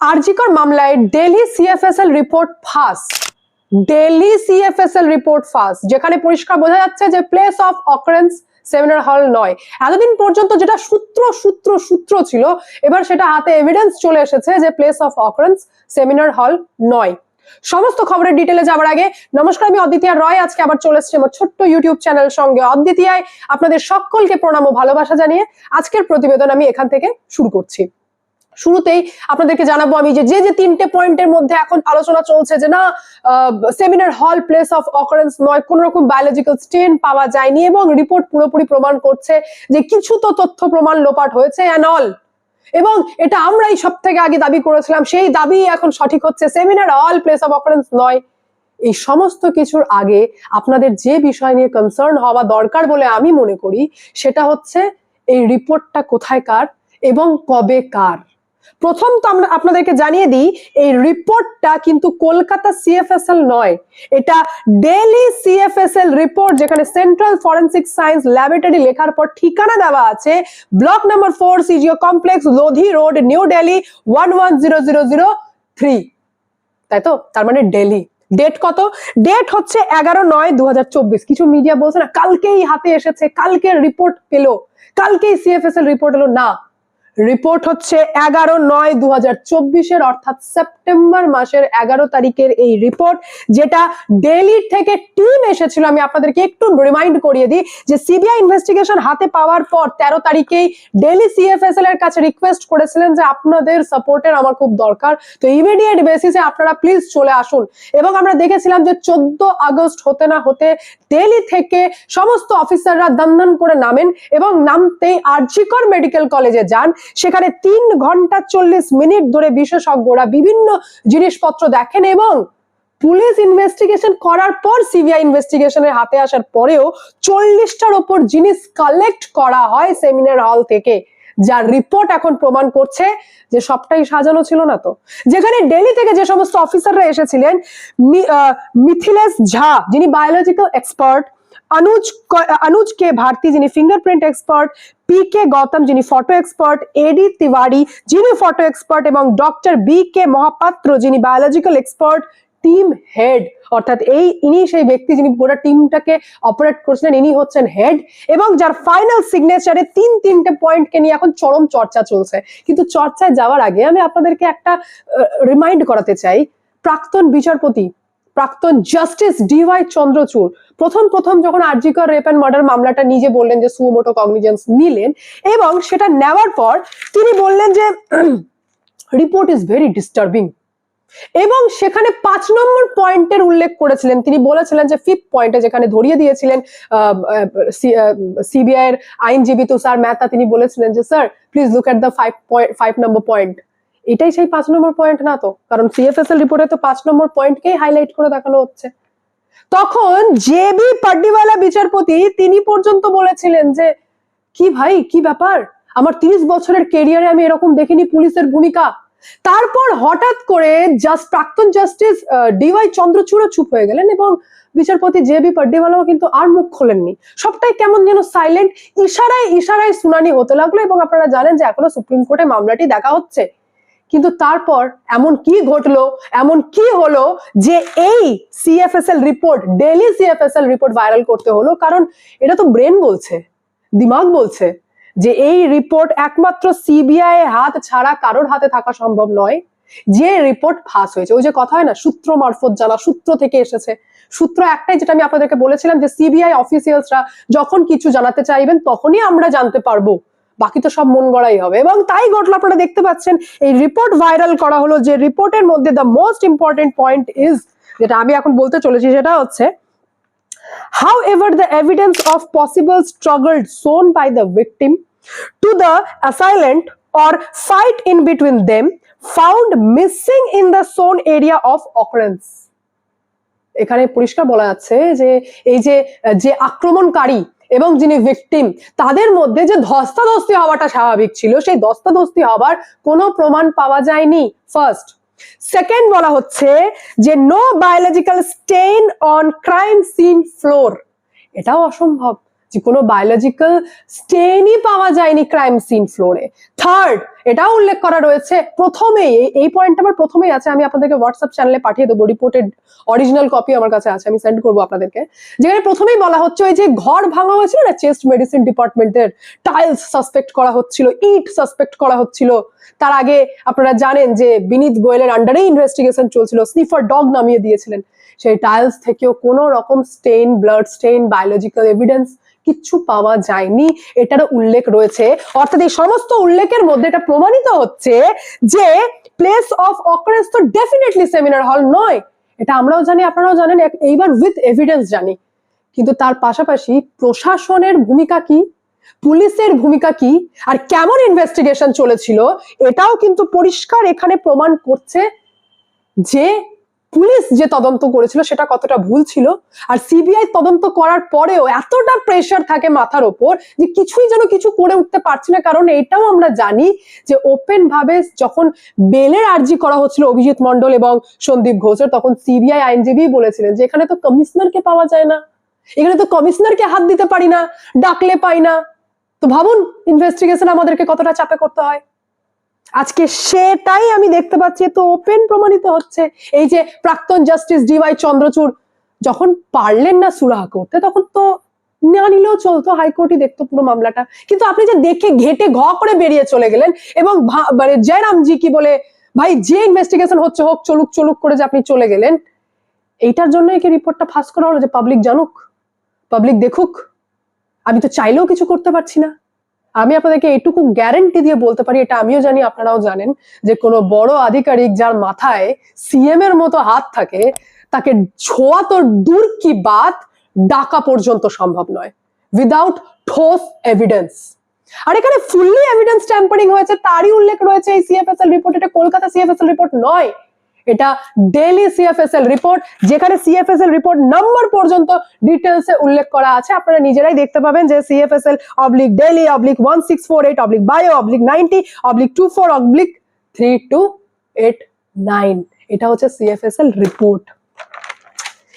আরজিকর মামলায় Delhi CFSL report ফাঁস। Delhi CFSL report ফাঁস, যেখানে পরিষ্কার বোঝা যাচ্ছে যে place of occurrence seminar hall নয়। এতদিন পর্যন্ত যেটা সূত্র সূত্র সূত্র ছিল, এবার সেটা হাতে এভিডেন্স চলে এসেছে যে place of occurrence seminar hall নয়। সমস্ত খবরের ডিটেলে যাওয়ার আগে, নমস্কার, আমি অদ্বিতীয় রয়। আজকে আবার চলে এসেছি আমার ছোট্ট ইউটিউব চ্যানেল সঙ্গে। অদ্বিতীয়ায় আপনাদের সকলকে প্রণাম ও ভালোবাসা জানিয়ে আজকের প্রতিবেদন আমি এখান থেকে শুরু করছি। শুরুতেই আপনাদেরকে জানাব আমি যে যে তিনটে পয়েন্টের মধ্যে এখন আলোচনা চলছে যে, না seminar hall place of occurrence নয়, কোন রকম বায়োলজিক্যাল স্টেন পাওয়া যায়নি এবং রিপোর্ট পুরোপুরি প্রমাণ করছে যে কিছু তো তথ্য প্রমাণ লোপাট হয়েছে অ্যান্ড অল এবং এটা আমরাই সব থেকে আগে দাবি করেছিলাম, সেই দাবি এখন সঠিক হচ্ছে। Seminar hall place of occurrence নয়। এই সমস্ত কিছুর আগে আপনাদের যে বিষয় নিয়ে কনসার্ন হওয়া দরকার বলে আমি মনে করি, সেটা হচ্ছে এই রিপোর্টটা কোথায় কার এবং কবে কার। প্রথম তো আমরা আপনাদেরকে জানিয়ে দিই, এই রিপোর্টটা কিন্তু কলকাতা সিএফএসএল নয়। এটা ডেলি সিএফএসএল রিপোর্ট যেখানে সেন্ট্রাল ফরেন্সিক সায়েন্স ল্যাবরেটরি লেখার পর ঠিকানা দেওয়া আছে। Block number four CGO complex Lodhi road new Delhi one one zero zero zero three তাই তো? তার মানে ডেলি ডেট কত? ডেট হচ্ছে এগারো নয় দু কিছু মিডিয়া বলছে না, কালকেই হাতে এসেছে, কালকের রিপোর্ট পেল। কালকেই সিএফএসএল রিপোর্ট এলো, না। রিপোর্ট হচ্ছে এগারো নয় দু হাজার চব্বিশের, অর্থাৎ সেপ্টেম্বর মাসের এগারো তারিখের এই রিপোর্ট যেটা ডেলির থেকে টিম এসেছিল। আমি আপনাদেরকে একটু রিমাইন্ড করিয়ে দিই যে সিবিআই ইনভেস্টিগেশন হাতে পাওয়ার পর তেরো তারিখেই ডেলি সিএফএসএল এর কাছে রিকোয়েস্ট করেছিলেন যে আপনাদের সাপোর্টের আমার খুব দরকার। তো ইমিডিয়েট বেসিসে আপনারা প্লিজ চলে আসুন। এবং আমরা দেখেছিলাম যে চোদ্দ আগস্ট হতে না হতে দিল্লি থেকে সমস্ত অফিসাররা দান করে নামেন এবং নামতেই আরজিকর মেডিকেল কলেজে যান। সেখানে তিন ঘণ্টা চল্লিশ মিনিট ধরে বিশেষজ্ঞরা বিভিন্ন জিনিসপত্র দেখেন এবং পুলিশ ইনভেস্টিগেশন করার পর সিবিআই ইনভেস্টিগেশনের হাতে আসার পরেও চল্লিশটার ওপর জিনিস কালেক্ট করা হয় সেমিনার হল থেকে। যার রিপোর্ট এখন প্রমাণ করছে যে সবটাই সাজানো ছিল না তো। যেখানে দিল্লি থেকে যে সমস্ত অফিসাররা এসেছিলেন মিথিলেশ ঝা, যিনি বায়োলজিক্যাল এক্সপার্ট অনুজ ক- অনুজ কে ভারতী যিনি fingerprint expert P K Gautam যিনি photo expert A D Tiwari যিনি ফটো এক্সপার্ট এবং ডক্টর বি কে মহাপাত্র যিনি বায়োলজিক্যাল এক্সপার্ট টিম হেড অর্থাৎ এই, ইনি সেই ব্যক্তি যিনি পুরো টিমটাকে অপারেট করছিলেন, ইনি হচ্ছেন হেড এবং যার ফাইনাল সিগনেচারে তিন, তিনটে পয়েন্টকে নিয়ে এখন চরম চর্চা চলছে। কিন্তু চর্চায় যাওয়ার আগে আমি আপনাদেরকে একটা রিমাইন্ড করাতে চাই। প্রাক্তন বিচারপতি প্রাক্তন জাস্টিস ডিওয়াই চন্দ্রচূড় প্রথম প্রথম যখন আরজিকর রেপ অ্যান্ড মার্ডার মামলাটা নিজে বললেন যে সুমোটো কগনিজেন্স নিলেন এবং সেটা নেওয়ার পর তিনি বললেন যে রিপোর্ট ইজ ভেরি ডিস্টার্বিং এবং সেখানে পাঁচ নম্বর পয়েন্টের উল্লেখ করেছিলেন। তিনি বলেছিলেন যে ফিফথ পয়েন্টে যেখানে ধরিয়ে দিয়েছিলেন সিবিআই এর আইনজীবী তুষার মেহতা, তিনি বলেছিলেন যে sir please look at the five point five number point এটাই সেই পাঁচ নম্বর পয়েন্ট না তো? কারণ সিএফএসএল রিপোর্টে তো পাঁচ নম্বর পয়েন্টকেই হাইলাইট করে দেখানো হচ্ছে। তখন জেবি পাড্ডিওয়ালা বিচারপতি তিনি পর্যন্ত বলেছিলেন যে, কি ভাই, কি ব্যাপার? আমার তিরিশ বছরের কেরিয়ারে আমি এরকম দেখিনি পুলিশের ভূমিকা। তারপর হঠাৎ করে জাস্ট প্রাক্তন জাস্টিস ডিওয়াই চন্দ্রচূড় চুপ হয়ে গেলেন এবং বিচারপতি জে বি পাড্ডিওয়ালাও কিন্তু আর মুখ খোলেননি। সবটাই কেমন যেন সাইলেন্ট ইশারায় ইশারায় শুনানি হতে লাগল এবং আপনারা জানেন যে এখনও সুপ্রিম কোর্টে মামলাটি দেখা হচ্ছে। কিন্তু তারপর এমন কি ঘটলো, এমন কি হলো যে এই CFSL report Delhi CFSL report viral করতে হলো? কারণ এটা তো ব্রেন বলছে, দিমাগ বলছে যে এই রিপোর্ট একমাত্র সিবিআই হাত ছাড়া কারোর হাতে থাকা সম্ভব নয়। যে রিপোর্ট ফাঁস হয়েছে, ওই যে কথা হয় না, সূত্র মারফত জানা, সূত্র থেকে এসেছে। সূত্র একটাই যেটা আমি আপনাদেরকে বলেছিলাম যে সিবিআই অফিসিয়ালসরা যখন কিছু জানাতে চাইবেন, তখনই আমরা জানতে পারব। বাকি তো সব মন গড়াই হবে। এবং তাই ঘটল, আপনারা দেখতে পাচ্ছেন, এই রিপোর্ট ভাইরাল করা হলো যে রিপোর্টের মধ্যে the most important point is যেটা আমি এখন বলতে চলেছি সেটা হচ্ছে however the evidence of possible struggle zone by the victim to the assailant or fight in between them found missing in the zone area of occurrence এখানে পরিষ্কার বলা যাচ্ছে যে, এই যে যে আক্রমণকারী এবং যিনি ভিকটিম তাদের মধ্যে যে ধস্তাধস্তি হওয়াটা স্বাভাবিক ছিল, সেই ধস্তাধস্তি হওয়ার কোনো প্রমাণ পাওয়া যায়নি। ফার্স্ট সেকেন্ড বলা হচ্ছে যে no biological stain on crime scene floor এটাও অসম্ভব। যে কোনো বায়োলজিক্যাল স্টেইনই পাওয়া যায়নি ক্রাইম সিন ফ্লোরে থার্ড এটাও উল্লেখ করা রয়েছে, প্রথমেই, এই- এই পয়েন্ট আমার প্রথমেই আছে, আমি আপনাদেরকে হোয়াটসঅ্যাপ চ্যানেলে পাঠিয়ে দেবো রিপোর্টেড অরিজিনাল কপি আমার কাছে আছে, আমি সেন্ড করব আপনাদেরকে। যেখানে প্রথমেই বলা হচ্ছে, ওই যে ঘর ভাঙা হয়েছিল না চেস্ট মেডিসিন ডিপার্টমেন্টের টাইলস সাসপেক্ট করা হচ্ছিল, ইট সাসপেক্ট করা হচ্ছিল। তার আগে আপনারা জানেন যে বিনীত গোয়েলের আন্ডারেই ইনভেস্টিগেশন চলছিল স্নিফার ডগ নামিয়ে দিয়েছিলেন। সেই টাইলস থেকেও কোনো রকম stain blood stain biological evidence কিচ্ছু পাওয়া যায়নি, এটারও উল্লেখ রয়েছে। অর্থাৎ এই সমস্ত উল্লেখের মধ্যে এটা প্রমাণিত হচ্ছে যে প্লেস অফ অকারেন্স তো ডেফিনেটলি সেমিনার হল নয়। এটা আমরাও জানি, আপনারাও জানেন এইবার উইথ এভিডেন্স জানি। কিন্তু তার পাশাপাশি প্রশাসনের ভূমিকা কি? পুলিশের ভূমিকা কি? আর কেমন ইনভেস্টিগেশন চলেছিল? এটাও কিন্তু পরিষ্কার এখানে প্রমাণ করছে যে পুলিশ যে তদন্ত করেছিল সেটা কতটা ভুল ছিল, আর সিবিআই তদন্ত করার পরেও এতটা প্রেশার থাকে মাথার ওপর যে কিছুই যেন কিছু করে উঠতে পারছি না। কারণ এটাও আমরা জানি যে ওপেন ভাবে যখন বেলের আর্জি করা হচ্ছিল অভিজিৎ মন্ডল এবং সন্দীপ ঘোষের, তখন সিবিআই আইনজীবী বলেছিলেন যে এখানে তো কমিশনারকে পাওয়া যায় না। এখানে তো কমিশনারকে হাত দিতে পারি না, ডাকলে পাই না। তো ভাবুন ইনভেস্টিগেশন আমাদেরকে কতটা চাপে করতে হয়। আজকে সেটাই আমি দেখতে পাচ্ছি। তো ওপেন প্রমাণিত হচ্ছে। এই যে প্রাক্তন জাস্টিস ডিওয়াই চন্দ্রচূড় যখন পারলেন না সুরাহা করতে তখন তো না নিলেও চলতো, হাইকোর্টই দেখতো পুরো মামলাটা। কিন্তু আপনি যে দেখে ঘেটে ঘ করে বেরিয়ে চলে গেলেন এবং মানে জয়রামজি কি বলে, ভাই, যে ইনভেস্টিগেশন হচ্ছে হোক, চলুক চলুক করে যে আপনি চলে গেলেন, এইটার জন্যই কি রিপোর্টটা ফাঁস করা হলো যে পাবলিক জানুক? পাবলিক দেখুক? আমি তো চাইলেও কিছু করতে পারছি না। আমি আপনাদেরকে এটুকু গ্যারেন্টি দিয়ে বলতে পারি, এটা আমিও জানি, আপনারাও জানেন, যে কোনো বড় আধিকারিক যার মাথায় সিএম এর মতো হাত থাকে, তাকে ছোঁয়া তো দূর কি বাত, ডাকা পর্যন্ত সম্ভব নয়। উইদাউট ঠোস এভিডেন্স আর এখানে ফুললি এভিডেন্স ট্যাম্পারিং হয়েছে, তারই উল্লেখ রয়েছে এই সিএফএসএল রিপোর্ট এটা কলকাতা সিএফএসএল রিপোর্ট নয়। এটা ডেইলি সিএফএসএল রিপোর্ট যেখানে সিএফএসএল রিপোর্ট নাম্বার পর্যন্ত ডিটেলসে উল্লেখ করা আছে। আপনারা নিজেরাই দেখতে পাবেন যে CFSL oblique Delhi oblique one six four eight oblique bio oblique ninety oblique two four oblique three two eight nine এটা হচ্ছে সিএফএসএল রিপোর্ট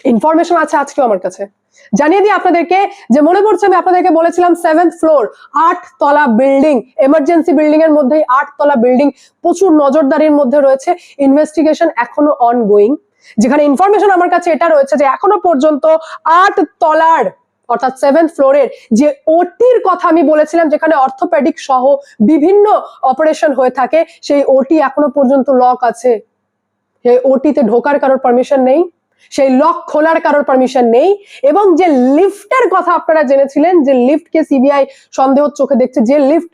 ইনফরমেশন আছে আজকেও আমার কাছে। জানিয়ে দিই আপনাদেরকে যে মনে পড়ছে আমি আপনাদেরকে বলেছিলাম সেভেন্থ ফ্লোর আট তলা বিল্ডিং এমার্জেন্সি বিল্ডিং এর মধ্যেই আট তলা বিল্ডিং প্রচুর নজরদারির মধ্যে রয়েছে। ইনভেস্টিগেশন এখনও অনগোয়িং যেখানে ইনফরমেশন আমার কাছে এটা রয়েছে যে এখনও পর্যন্ত আট তলার, অর্থাৎ সেভেন্থ ফ্লোরের যে ওটির কথা আমি বলেছিলাম, যেখানে অর্থোপেডিক সহ বিভিন্ন অপারেশন হয়ে থাকে, সেই ওটি এখনও পর্যন্ত লক আছে। ওটিতে ঢোকার কারোর পারমিশন নেই। সেই লক খোলার কারোর পারমিশন নেই এবং যে লিফটের কথা আপনারা জেনেছিলেন, যে লিফটকে সিবিআই সন্দেহ চোখে দেখছে, যে লিফট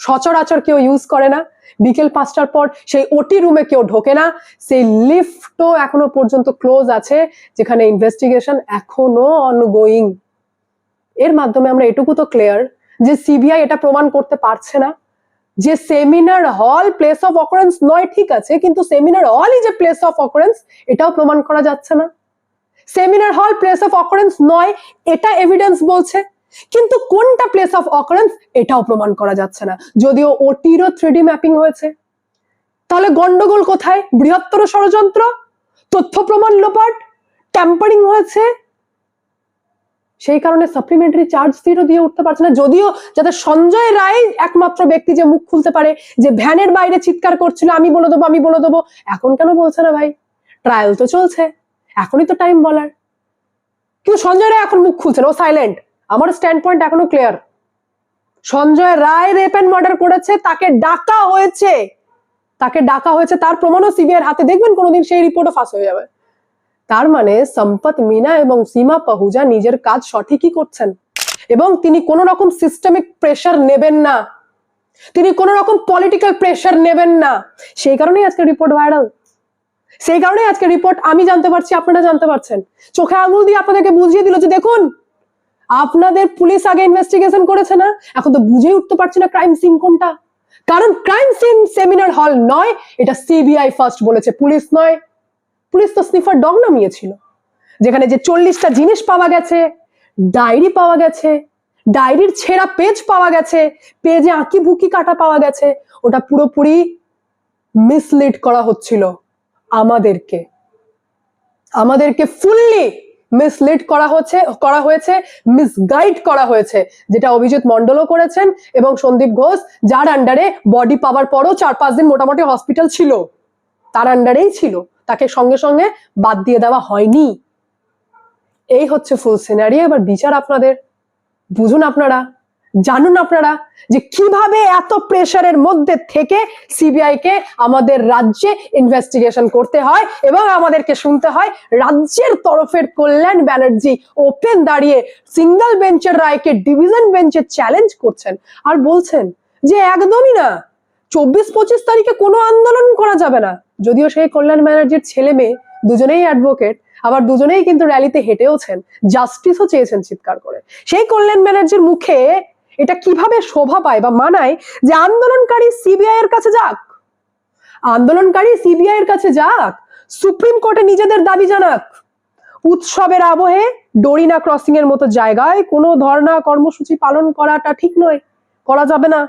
সচরাচর কেউ ইউজ করে না। বিকেল পাঁচটার পর সেই ওটি রুমে কেউ ঢোকে না। সেই লিফটও এখনও পর্যন্ত ক্লোজ আছে, যেখানে ইনভেস্টিগেশন এখনও অনগোয়িং এর মাধ্যমে আমরা এটুকু তো ক্লিয়ার যে সিবিআই এটা প্রমাণ করতে পারছে না। যে seminar hall place of occurrence নয়, ঠিক আছে, কিন্তু সেমিনার হলই যে প্লেস অফ অকারেন্স এটাও প্রমাণ করা যাচ্ছে না। Seminar hall place of occurrence নয়, এটা এভিডেন্স বলছে, কিন্তু কোনটা প্লেস অফ অকারেন্স এটাও প্রমাণ করা যাচ্ছে না। যদিও ওটিরও থ্রিডি ম্যাপিং হয়েছে। তাহলে গন্ডগোল কোথায়? বৃহত্তর ষড়যন্ত্র, তথ্য প্রমাণ লোপাট ট্যাম্পারিং হয়েছে সেই কারণে সাপ্লিমেন্টারি চার্জ ফিরও দিয়ে উঠতে পারছে না। যদিও যাতে সঞ্জয় রায় একমাত্র ব্যক্তি যে মুখ খুলতে পারে, যে ভ্যানের বাইরে চিৎকার করছিল, আমি বলে দেবো, আমি বলে দেবো, এখন কেন বলছে না ভাই? ট্রায়াল তো চলছে, এখনই তো টাইম বলার। কিন্তু সঞ্জয় রায় এখন মুখ খুলছে না, ও সাইলেন্ট আমার স্ট্যান্ড পয়েন্ট এখনও clear Sanjay Roy rape and murder করেছে, তাকে ডাকা হয়েছে। তাকে ডাকা হয়েছে, তার প্রমাণও সিবিআই হাতে। দেখবেন কোনোদিন সেই রিপোর্টও ফাঁস হয়ে যাবে। তার মানে সম্পত মিনা এবং সীমা পাহুজা নিজের কাজ সঠিকই করছেন। এবং তিনি কোনো রকম সিস্টেমিক প্রেশার নেবেন না। তিনি কোনো রকম পলিটিক্যাল প্রেশার নেবেন না। সেই কারণেই আজকে রিপোর্ট ভাইরাল সেই কারণেই আজকে রিপোর্ট আমি জানতে পারছি, আপনারা জানতে পারছেন। চোখে আঙুল দিয়ে আপনাদেরকে বুঝিয়ে দিল যে দেখুন, আপনাদের পুলিশ আগে ইনভেস্টিগেশন করেছে না? এখন তো বুঝেই উঠতে পারছি না ক্রাইম সিন কোনটা। কারণ ক্রাইম সিন সেমিনার হল নয়, এটা সিবিআই ফার্স্ট বলেছে, পুলিশ নয়। পুলিশ তো স্নিফার ডগ নামিয়েছিল। যেখানে যে চল্লিশটা জিনিস পাওয়া গেছে, ডায়েরি পাওয়া গেছে, ডায়েরির ছেঁড়া পেজ পাওয়া গেছে, পেজে আঁকি বুকি কাটা পাওয়া গেছে, ওটা পুরোপুরি মিসলিড করা হচ্ছিল আমাদেরকে। আমাদেরকে ফুললি মিসলিড করা হচ্ছে, করা হয়েছে মিসগাইড করা হয়েছে, যেটা অভিজিৎ মন্ডলও করেছেন এবং সন্দীপ ঘোষ, যার আন্ডারে বডি পাওয়ার পরও চার পাঁচ দিন মোটামুটি হসপিটাল ছিল। তার আন্ডারেই ছিল। তাকে সঙ্গে সঙ্গে বাদ দিয়ে দেওয়া হয়নি। এই হচ্ছে ফুল সিনারি এবার বিচার আপনাদের। বুঝুন আপনারা, জানুন আপনারা যে কীভাবে এত প্রেশারের মধ্যে থেকে সিবিআই কে আমাদের রাজ্যে ইনভেস্টিগেশন করতে হয় এবং আমাদেরকে শুনতে হয় রাজ্যের তরফের কল্যাণ ব্যানার্জি ওপেন দাঁড়িয়ে সিঙ্গেল বেঞ্চের রায়কে ডিভিশন বেঞ্চে চ্যালেঞ্জ করছেন আর বলছেন যে একদমই না। চব্বিশ পঁচিশ তারিখে কোনো আন্দোলন করা যাবে না। যদিও সেই কল্যাণ ব্যানার্জির ছেলে মেয়ে দুজনেই অ্যাডভোকেট আবার দুজনেই কিন্তু র্যালিতে হেঁটেওছেন জাস্টিসও চেয়েছেন চিৎকার করে। সেই কল্যাণ ব্যানার্জির মুখে এটা কীভাবে শোভা পায় বা মানায় যে আন্দোলনকারী সিবিআই এর কাছে যাক? আন্দোলনকারী সিবিআই এর কাছে যাক সুপ্রিম কোর্টে নিজেদের দাবি জানাক। উৎসবের আবহে ডোরিনা ক্রসিং এর মতো জায়গায় কোনো ধর্ণা কর্মসূচি পালন করাটা ঠিক নয়, করা যাবে না।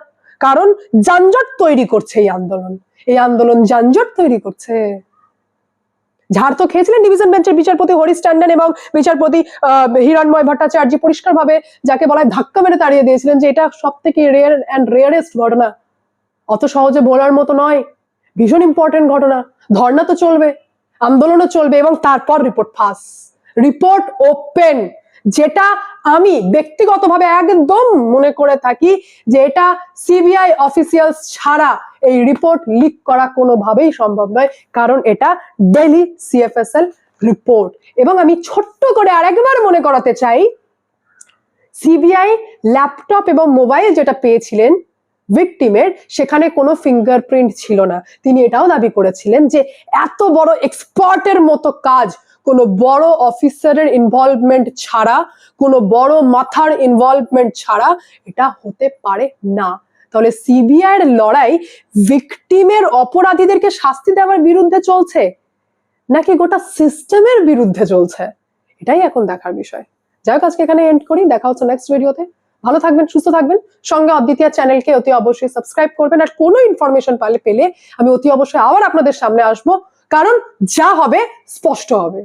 কারণ যানজট তৈরি করছে এই আন্দোলন। এই আন্দোলন যানজট তৈরি করছে। ঝাড় তো খেয়েছিলেন ডিভিশন বেঞ্চের বিচারপতি হরিশ ট্যান্ডন এবং বিচারপতি হিরণময় ভট্টাচার্য পরিষ্কারভাবে যাকে বলা হয় ধাক্কা মেরে তাড়িয়ে দিয়েছিলেন যে এটা সব থেকে রেয়ার অ্যান্ড রেয়ারেস্ট ঘটনা। অত সহজে বলার মতো নয়। ভীষণ ইম্পর্টেন্ট ঘটনা। ধর্ণা তো চলবে, আন্দোলনও চলবে এবং তারপর রিপোর্ট ফাঁস রিপোর্ট ওপেন যেটা আমি ব্যক্তিগতভাবে একদম মনে করে থাকি যে এটা সিবিআই অফিসিয়াল ছাড়া এই রিপোর্ট লিক করা কোনোভাবেই সম্ভব নয়, কারণ এটা ডেলি সিএফএসএল রিপোর্ট এবং আমি ছোট্ট করে আরেকবার মনে করাতে চাই সিবিআই ল্যাপটপ এবং মোবাইল যেটা পেয়েছিলেন ভিকটিমের সেখানে কোনো ফিঙ্গারপ্রিন্ট ছিল না। তিনি এটাও দাবি করেছিলেন যে এত বড় এক্সপার্টের মতো কাজ কোনো বড় অফিসারের ইনভলভমেন্ট ছাড়া, কোনো বড় মাথার ইনভলভমেন্ট ছাড়া এটা হতে পারে না। তাহলে সিবিআই এর লড়াই ভিকটিমের অপরাধীদেরকে শাস্তি দেওয়ার বিরুদ্ধে চলছে? নাকি গোটা সিস্টেমের বিরুদ্ধে চলছে? এটাই এখন দেখার বিষয়। যাই হোক আজকে এখানে এন্ড করি, দেখা হচ্ছে নেক্সট ভিডিওতে ভালো থাকবেন, সুস্থ থাকবেন। সঙ্গে অদ্বিতীয় চ্যানেলকে অতি অবশ্যই সাবস্ক্রাইব করবেন। আর কোনো ইনফরমেশন পালে পেলে আমি অতি অবশ্যই আবার আপনাদের সামনে আসব। কারণ যা হবে, স্পষ্ট হবে।